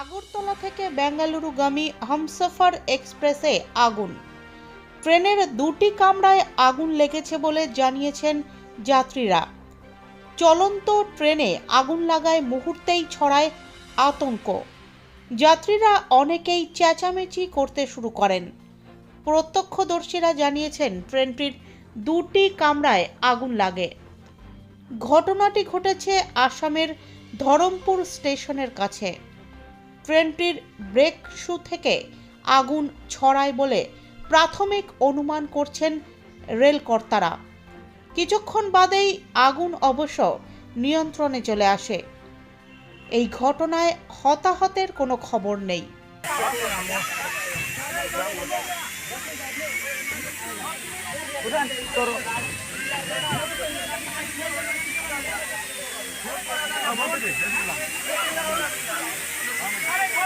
আগরতলা থেকে বেঙ্গালুরুগামী হামসফর এক্সপ্রেসে আগুন। ট্রেনের দুটি কামরায় আগুন লেগেছে বলে জানিয়েছেন যাত্রীরা। চলন্ত ট্রেনে আগুন লাগায় মুহূর্তেই ছড়ায় আতঙ্ক। যাত্রীরা অনেকেই চেঁচামেচি করতে শুরু করেন। প্রত্যক্ষদর্শীরা জানিয়েছেন, ট্রেনটির দুটি কামরায় আগুন লাগে। ঘটনাটি ঘটেছে আসামের ধরমপুর স্টেশনের কাছে। ট্রেনটির ব্রেক শু থেকে আগুন ছড়ায় বলে প্রাথমিক অনুমান করছেন রেলকর্তারা। কিছুক্ষণ বাদেই আগুন অবশ্য নিয়ন্ত্রণে চলে আসে। এই ঘটনায় হতাহতের কোনো খবর নেই।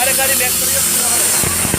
अरे गाड़ी बैक करिए